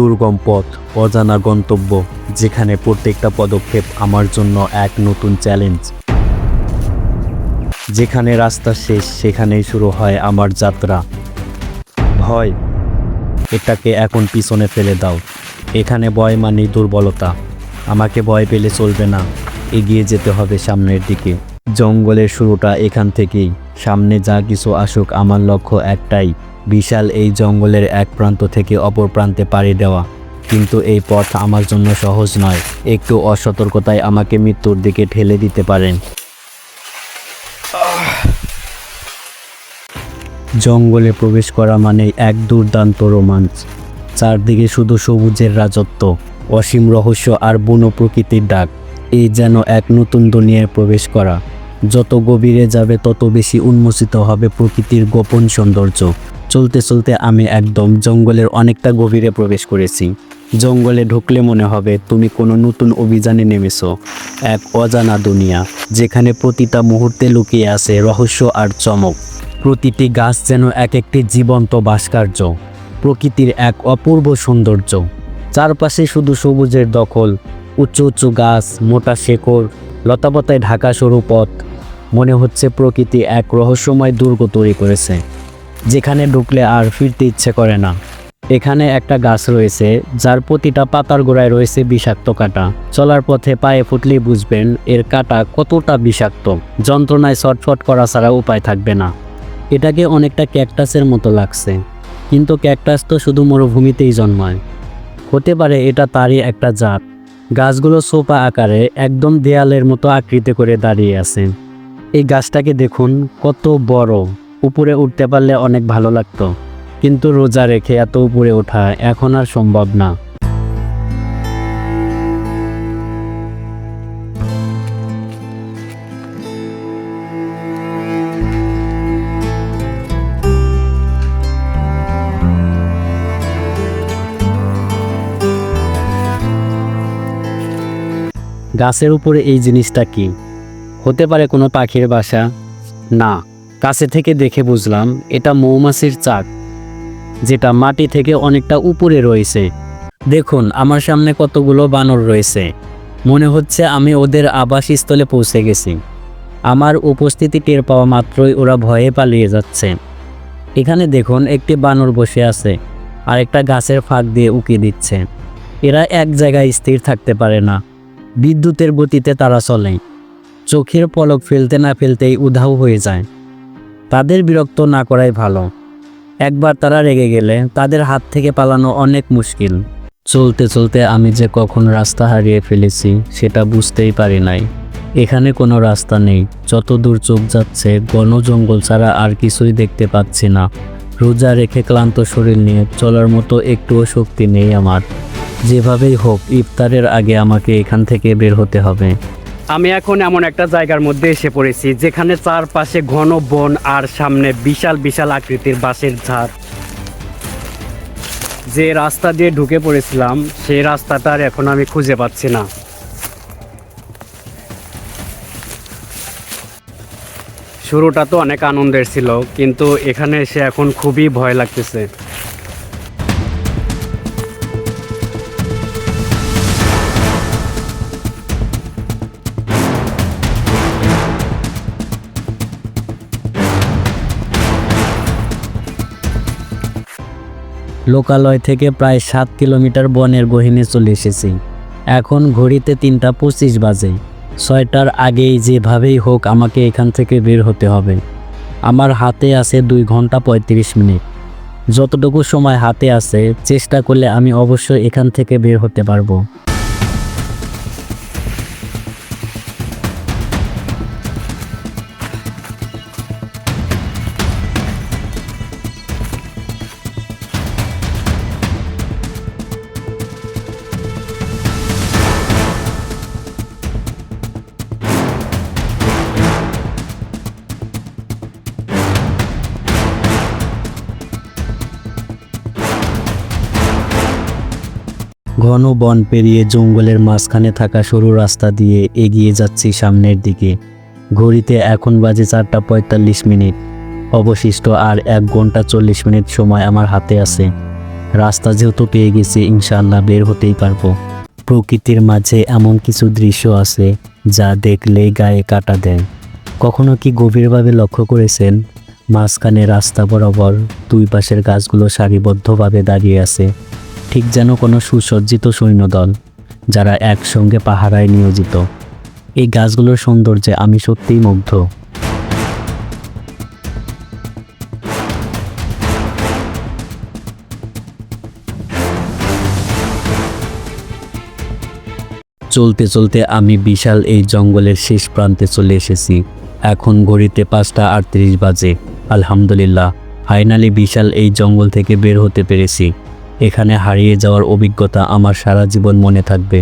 দুর্গম পথ, অজানা গন্তব্য, যেখানে প্রত্যেকটা পদক্ষেপ আমার জন্য এক নতুন চ্যালেঞ্জ যেখানে রাস্তা শেষ, সেখানেই শুরু হয় আমার যাত্রা। ভয়, এটাকে এখন পিছনে ফেলে দাও। এখানে ভয় মানে দুর্বলতা। আমাকে ভয় পেলে চলবে না। এগিয়ে যেতে হবে সামনের দিকে। জঙ্গলের শুরুটা এখান থেকেই। সামনে যা কিছু আসুক, আমার লক্ষ্য একটাই। বিশাল এই জঙ্গলের এক প্রান্ত থেকে অপর প্রান্তে পাড়ি দেওয়া। কিন্তু এই পথ আমার জন্য সহজ নয়। একটু অসতর্কতায় আমাকে মৃত্যুর দিকে ঠেলে দিতে পারেন। জঙ্গলে প্রবেশ করা মানে এক দুর্দান্ত রোমাঞ্চ। চারদিকে শুধু সবুজের রাজত্ব, অসীম রহস্য আর বন প্রকৃতির ডাক। এই যেন এক নতুন দুনিয়ায় প্রবেশ করা। যত গভীরে যাবে, তত বেশি উন্মোচিত হবে প্রকৃতির গোপন সৌন্দর্য। চলতে চলতে আমি একদম জঙ্গলের অনেকটা গভীরে প্রবেশ করেছি। জঙ্গলে ঢুকলে মনে হবে তুমি কোনো নতুন অভিযানে নেমেছো, এক অজানা দুনিয়া, যেখানে প্রতিটা মুহূর্তে লুকিয়ে আছে রহস্য আর চমক। প্রতিটি গাছ যেন এক একটি জীবন্ত ভাস্কর্য, প্রকৃতির এক অপূর্ব সৌন্দর্য। চারপাশে শুধু সবুজের দখল, উঁচু উঁচু গাছ, মোটা শেকড়, লতাপাতায় ঢাকা সরু পথ, মনে হচ্ছে প্রকৃতি এক রহস্যময় দুর্গ তৈরি করেছে। যেখানে ঢুকলে আর ফিরতে ইচ্ছে করে না। এখানে একটা গাছ রয়েছে, যার প্রতিটা পাতার গোড়ায় রয়েছে বিষাক্ত কাঁটা। চলার পথে পায়ে ফুটলেই বুঝবেন এর কাঁটা কতটা বিষাক্ত। যন্ত্রণায় ছটফট করা ছাড়া উপায় থাকবে না। এটাকে অনেকটা ক্যাকটাসের মতো লাগছে। কিন্তু ক্যাকটাস তো শুধু মরুভূমিতেই জন্মায়। হতে পারে এটা তারই একটা জাত। গাছগুলো সোপা আকারে একদম দেয়ালের মতো আকৃতি করে দাঁড়িয়ে আছে। এই গাছটাকে দেখুন, কত বড়। উপরে উঠতে পারলে অনেক ভালো লাগতো। কিন্তু রোজা রেখে এত উপরে ওঠা এখন আর সম্ভব না। গাছের উপরে এই জিনিসটা কি? হতে পারে কোনো পাখির বাসা? না। কাছে থেকে দেখে বুঝলাম, এটা মৌমাছির চাক, যেটা মাটি থেকে অনেকটা উপরে রয়েছে। দেখুন, আমার সামনে কতগুলো বানর রয়েছে। মনে হচ্ছে আমি ওদের আবাসস্থলে পৌঁছে গেছি। আমার উপস্থিতি টের পাওয়া মাত্রই ওরা ভয়ে পালিয়ে যাচ্ছে। এখানে দেখুন, একটি বানর বসে আছে, আর একটা গাছের ফাঁক দিয়ে উকি দিচ্ছে। এরা এক জায়গায় স্থির থাকতে পারে না। বিদ্যুতের গতিতে তারা চলে। চোখের পলক ফেলতে না ফেলতেই উধাও হয়ে যায়। তাদের বিরক্ত না করাই ভালো। একবার তারা রেগে গেলে তাদের হাত থেকে পালানো অনেক মুশকিল। চলতে চলতে আমি যে কখন রাস্তা হারিয়ে ফেলেছি, সেটা বুঝতেই পারি নাই। এখানে কোনো রাস্তা নেই, যত দূর চোখ যাচ্ছে ঘন জঙ্গল ছাড়া আর কিছুই দেখতে পাচ্ছি না। রোজা রেখে ক্লান্ত শরীর নিয়ে চলার মতো একটুও শক্তি নেই আমার। যেভাবেই হোক, ইফতারের আগে আমাকে এখান থেকে বের হতে হবে। আমি এখন এমন একটা জায়গার মধ্যে এসে পড়েছি যেখানে চারপাশে ঘন বন আর সামনে বিশাল বিশাল আকৃতির বাঁশের ঝাড়। যে রাস্তা দিয়ে ঢুকে পড়েছিলাম, সেই রাস্তাটার এখন আমি খুঁজে পাচ্ছি না। শুরুটা তো অনেক আনন্দের ছিল, কিন্তু এখানে এসে এখন খুবই ভয় লাগতেছে। লোকালয় থেকে প্রায় সাত কিলোমিটার বনের গহীনে চলে এসেছি। এখন ঘড়িতে তিনটা পঁচিশ বাজে। ছয়টার আগেই যেভাবেই হোক আমাকে এখান থেকে বের হতে হবে। আমার হাতে আছে দুই ঘণ্টা পঁয়ত্রিশ মিনিট। যতটুকু সময় হাতে আছে, চেষ্টা করলে আমি অবশ্যই এখান থেকে বের হতে পারব। ঘন বন পেরিয়ে জঙ্গলের মাঝখানে থাকা সরু রাস্তা দিয়ে এগিয়ে যাচ্ছি সামনের দিকে। ঘড়িতে এখন বাজে চারটা পঁয়তাল্লিশ মিনিট। অবশিষ্ট আর এক ঘণ্টা চল্লিশ মিনিট সময় আমার হাতে আছে। রাস্তা যেহেতু পেয়ে গেছি ইনশাল্লাহ বের হতেই পারব। প্রকৃতির মাঝে এমন কিছু দৃশ্য আছে যা দেখলে গায়ে কাটা দেয়। কখনো কি গভীরভাবে লক্ষ্য করেছেন? মাঝখানে রাস্তা বরাবর দুই পাশের গাছগুলো সারিবদ্ধভাবে দাঁড়িয়ে আছে। ঠিক যেন কোনো সুসজ্জিত সৈন্যদল, যারা একসঙ্গে পাহারায় নিয়োজিত। এই গাছগুলোর সৌন্দর্যে আমি সত্যিই মুগ্ধ। চলতে চলতে আমি বিশাল এই জঙ্গলের শেষ প্রান্তে চলে এসেছি। এখন ঘড়িতে পাঁচটা আটত্রিশ বাজে। আলহামদুলিল্লাহ, ফাইনালি বিশাল এই জঙ্গল থেকে বের হতে পেরেছি। এখানে হারিয়ে যাওয়ার অভিজ্ঞতা আমার সারা জীবন মনে থাকবে।